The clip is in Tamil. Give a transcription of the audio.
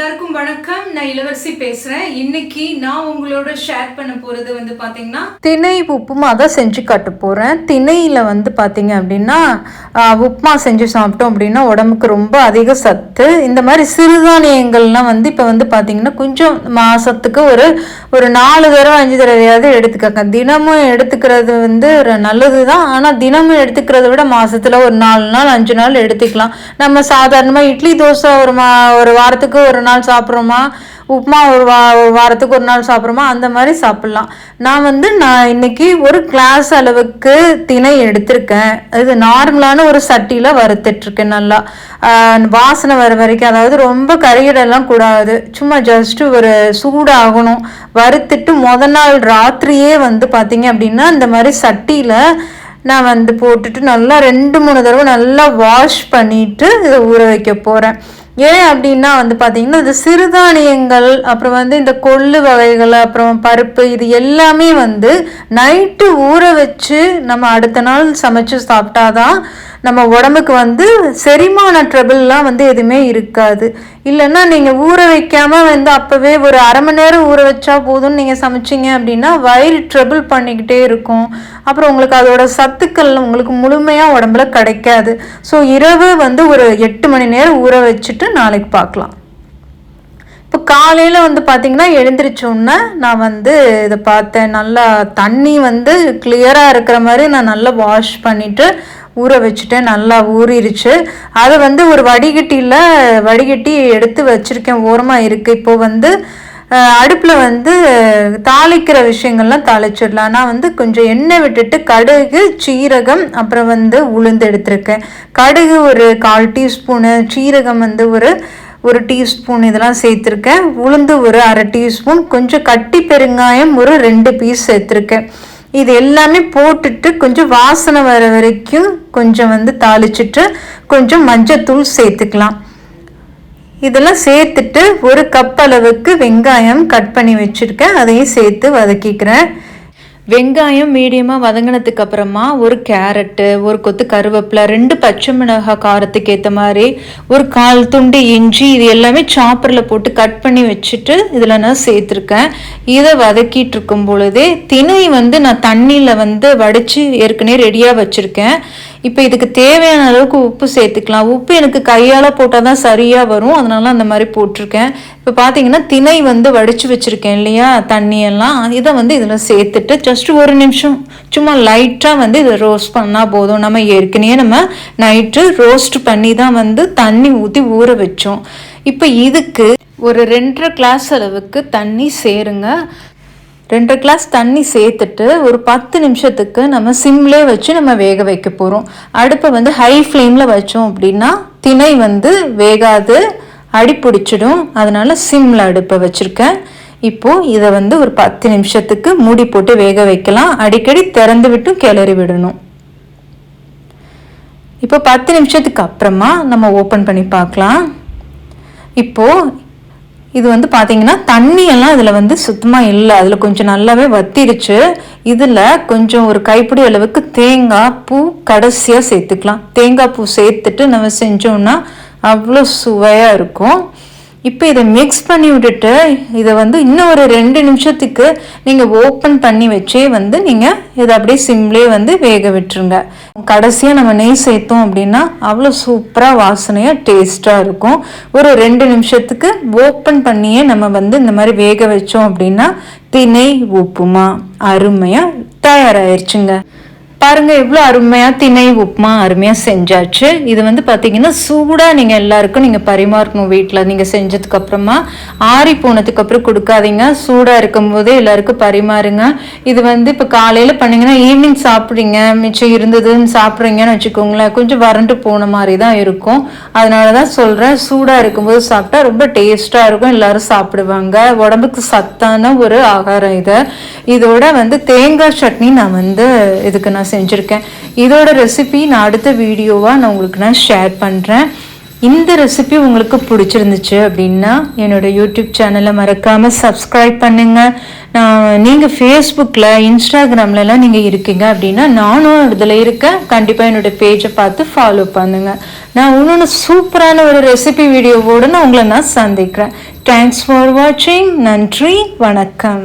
எல்லாருக்கும் வணக்கம். நான் இளவரசி பேசுறேன். இன்னைக்கு நான் உங்களோட ஷேர் பண்ண போறது வந்து பாத்தீங்கன்னா திணை உப்புமா தான் செஞ்சு காட்ட போகிறேன் திணையில் வந்து பாத்தீங்க அப்படின்னா உப்புமா செஞ்சு சாப்பிட்டோம் அப்படின்னா உடம்புக்கு ரொம்ப அதிக சத்து. இந்த மாதிரி சிறுதானியங்கள்லாம் வந்து இப்போ வந்து பாத்தீங்கன்னா கொஞ்சம் மாதத்துக்கு ஒரு ஒரு நாலு தடவை அஞ்சு தடவையாவது எடுத்துக்கங்க. தினமும் எடுத்துக்கிறது வந்து ஒரு நல்லது தான் ஆனால் தினமும் எடுத்துக்கிறத விட மாசத்துல ஒரு நாலு நாள் அஞ்சு நாள் எடுத்துக்கலாம். நம்ம சாதாரணமாக இட்லி தோசை ஒரு மா ஒரு வாரத்துக்கு ஒரு நாள் சாப்பிட்றோமா? உப்புமா ஒரு வா ஒரு வாரத்துக்கு ஒரு நாள் சாப்பிட்றோமா? அந்த மாதிரி சாப்பிட்லாம். நான் வந்து நான் இன்னைக்கு ஒரு கிளாஸ் அளவுக்கு திணை எடுத்திருக்கேன். இது நார்மலான ஒரு சட்டியில் வறுத்துட்ருக்கேன் நல்லா. வாசனை வர வரைக்கும். அதாவது ரொம்ப கறியிடலாம் கூடாது. சும்மா ஜஸ்ட்டு ஒரு சூடாகணும். வறுத்துட்டு முத நாள் ராத்திரியே வந்து பார்த்தீங்க அப்படின்னா இந்த மாதிரி சட்டியில் நான் வந்து போட்டுட்டு நல்லா ரெண்டு மூணு தடவை நல்லா வாஷ் பண்ணிட்டு இதை ஊற வைக்க போகிறேன் ஏன் அப்படின்னா வந்து பார்த்தீங்கன்னா இந்த சிறுதானியங்கள் அப்புறம் வந்து இந்த கொள்ளு வகைகள் அப்புறம் பருப்பு இது எல்லாமே வந்து நைட்டு ஊற வச்சு நம்ம அடுத்த நாள் சமைச்சு சாப்பிட்டாதான் நம்ம உடம்புக்கு வந்து செரிமான ட்ரபிள்லாம் வந்து எதுவுமே இருக்காது. இல்லைன்னா நீங்கள் ஊற வைக்காமல் வந்து அப்போவே ஒரு அரை மணி நேரம் ஊற வச்சா போதும்னு நீங்கள் சமைச்சிங்க அப்படின்னா வயிறு ட்ரபிள் பண்ணிக்கிட்டே இருக்கும். அப்புறம் உங்களுக்கு அதோட சத்துக்கள் உங்களுக்கு முழுமையாக உடம்புல கிடைக்காது. ஸோ இரவு வந்து ஒரு எட்டு மணி நேரம் ஊற வச்சுட்டு நாளைக்கு பார்க்கலாம். இப்போ காலையில் வந்து பார்த்தீங்கன்னா எழுந்திரிச்சோன்னே நான் வந்து இதை பார்த்தேன். நல்லா தண்ணி வந்து கிளியராக இருக்கிற மாதிரி நான் நல்லா வாஷ் பண்ணிவிட்டு ஊற வச்சுட்டேன் நல்லா ஊறிடுச்சு அதை வந்து ஒரு வடிகட்டியில் வடிகட்டி எடுத்து வச்சுருக்கேன். ஓரமாக இருக்குது இப்போது வந்து அடுப்பில் வந்து தாளிக்கிற விஷயங்கள்லாம் தாளிச்சிடலாம். நான் வந்து கொஞ்சம் எண்ணெய் விட்டுட்டு கடுகு சீரகம் அப்புறம் வந்து உளுந்து எடுத்திருக்கேன். கடுகு ஒரு கால் டீஸ்பூனு சீரகம் வந்து ஒரு ஒரு டீஸ்பூன் இதெல்லாம் சேர்த்துருக்கேன். உளுந்து ஒரு அரை டீஸ்பூன். கொஞ்சம் கட்டி பெருங்காயம் ஒரு ரெண்டு பீஸ் சேர்த்துருக்கேன். இது எல்லாமே போட்டுட்டு கொஞ்சம் வாசனை வர வரைக்கும் கொஞ்சம் வந்து தாளிச்சிட்டு கொஞ்சம் மஞ்சத்தூள் சேர்த்துக்கலாம். இதெல்லாம் சேர்த்துட்டு ஒரு கப் அளவுக்கு வெங்காயம் கட் பண்ணி வச்சுருக்கேன். அதையும் சேர்த்து வதக்கிக்கிறேன். வெங்காயம் மீடியமாக வதங்கினதுக்கு அப்புறமா ஒரு கேரட்டு ஒரு கொத்து கருவேப்பிலை ரெண்டு பச்சை மிளகாய் காரத்துக்கு ஏற்ற மாதிரி ஒரு கால் துண்டு இஞ்சி இது எல்லாமே சாப்பரில் போட்டு கட் பண்ணி வச்சுட்டு இதில் நான் சேர்த்துருக்கேன். இதை வதக்கிட்டு இருக்கும் பொழுதே திணை வந்து நான் தண்ணியில் வந்து வடித்து ஏற்கனவே ரெடியாக வச்சுருக்கேன். இப்போ இதுக்கு தேவையான அளவுக்கு உப்பு சேர்த்துக்கலாம். உப்பு எனக்கு கையால் போட்டால் தான் சரியாக வரும். அதனால அந்த மாதிரி போட்டிருக்கேன். இப்போ பார்த்தீங்கன்னா திணை வந்து வடித்து வச்சுருக்கேன் இல்லையா? தண்ணியெல்லாம். இதை வந்து இதில் சேர்த்துட்டு ஜஸ்ட் ஒரு நிமிஷம் சும்மா லைட்டாக வந்து இதை ரோஸ்ட் பண்ணால் போதும். நம்ம ஏற்கனவே நம்ம நைட்டு ரோஸ்ட் பண்ணி தான் வந்து தண்ணி ஊற்றி ஊற வச்சோம். இப்போ இதுக்கு ஒரு ரெண்டரை கிளாஸ் அளவுக்கு தண்ணி சேருங்க. ரெண்டரை கிளாஸ் தண்ணி சேர்த்துட்டு ஒரு பத்து நிமிஷத்துக்கு நம்ம சிம்லே வச்சு நம்ம வேக வைக்க போகிறோம் அடுப்பை வந்து ஹை ஃப்ளேமில் வச்சோம் அப்படின்னா திணை வந்து வேகாது அடி பிடிச்சிடும். அதனால சிம்ல அடுப்பை வச்சுருக்கேன். இப்போது இதை வந்து ஒரு பத்து நிமிஷத்துக்கு மூடி போட்டு வேக வைக்கலாம். அடிக்கடி திறந்து விட்டும் கிளறி விடணும். இப்போ பத்து நிமிஷத்துக்கு அப்புறமா நம்ம ஓப்பன் பண்ணி பார்க்கலாம். இப்போது இது வந்து பார்த்தீங்கன்னா தண்ணியெல்லாம் இதில் வந்து சுத்தமாக இல்லை. அதில் கொஞ்சம் நல்லாவே வத்திருச்சு. இதில் கொஞ்சம் ஒரு கைப்பிடி அளவுக்கு தேங்காய் பூ கடைசியாக சேர்த்துக்கலாம். தேங்காய் பூ சேர்த்துட்டு நம்ம செஞ்சோம்னா அவ்வளோ சுவையாக இருக்கும். இப்போ இதை மிக்ஸ் பண்ணி விட்டுட்டு இதை வந்து இன்னும் ஒரு ரெண்டு நிமிஷத்துக்கு நீங்கள் ஓப்பன் பண்ணி வச்சே வந்து நீங்கள் இதை அப்படியே சிம்லே வந்து வேக விட்டுருங்க. கடைசியாக நம்ம நெய் சேர்த்தோம் அப்படின்னா அவ்வளோ சூப்பராக வாசனையாக டேஸ்ட்டாக இருக்கும். ஒரு ரெண்டு நிமிஷத்துக்கு ஓப்பன் பண்ணியே நம்ம வந்து இந்த மாதிரி வேக வச்சோம் அப்படின்னா திணை உப்புமா அருமையாக தயாராகிருச்சுங்க பாருங்க எவ்வளோ அருமையாக திணை உப்புமா அருமையாக செஞ்சாச்சு. இது வந்து பார்த்தீங்கன்னா சூடாக நீங்கள் எல்லாருக்கும் நீங்கள் பரிமாறணும் வீட்டில் நீங்கள் செஞ்சதுக்கு அப்புறமா ஆறி போனதுக்கு அப்புறம் கொடுக்காதீங்க. சூடாக இருக்கும்போதே எல்லாருக்கும் பரிமாறுங்க. இது வந்து இப்போ காலையில் பண்ணிங்கன்னா ஈவினிங் சாப்பிட்றீங்க மிச்சம் இருந்ததுன்னு சாப்பிட்றீங்கன்னு வச்சுக்கோங்களேன். கொஞ்சம் வறண்டு போன மாதிரி தான் இருக்கும். அதனால தான் சொல்கிறேன் சூடாக இருக்கும்போது சாப்பிட்டா ரொம்ப டேஸ்ட்டாக இருக்கும். எல்லாரும் சாப்பிடுவாங்க. உடம்புக்கு சத்தான ஒரு ஆகாரம் இது. இதோட வந்து தேங்காய் சட்னி நான் வந்து இதுக்கு நான் செஞ்சுருக்கேன். இதோட ரெசிபி நான் அடுத்த வீடியோவாக நான் உங்களுக்கு நான் ஷேர் பண்ணுறேன் இந்த ரெசிபி உங்களுக்கு பிடிச்சிருந்துச்சு அப்படின்னா என்னோட யூடியூப் சேனலை மறக்காமல் சப்ஸ்கிரைப் பண்ணுங்கள் நான் நீங்கள் ஃபேஸ்புக்கில் இன்ஸ்டாகிராம்லலாம் நீங்கள் இருக்கீங்க அப்படின்னா நானும் இதில் இருக்கேன் கண்டிப்பாக என்னோட பேஜை பார்த்து ஃபாலோ பண்ணுங்கள் நான் இன்னொன்று சூப்பரான ஒரு ரெசிபி வீடியோவோடு நான் உங்களை நான் சந்திக்கிறேன். தேங்க்ஸ் ஃபார் வாட்சிங் நன்றி. வணக்கம்.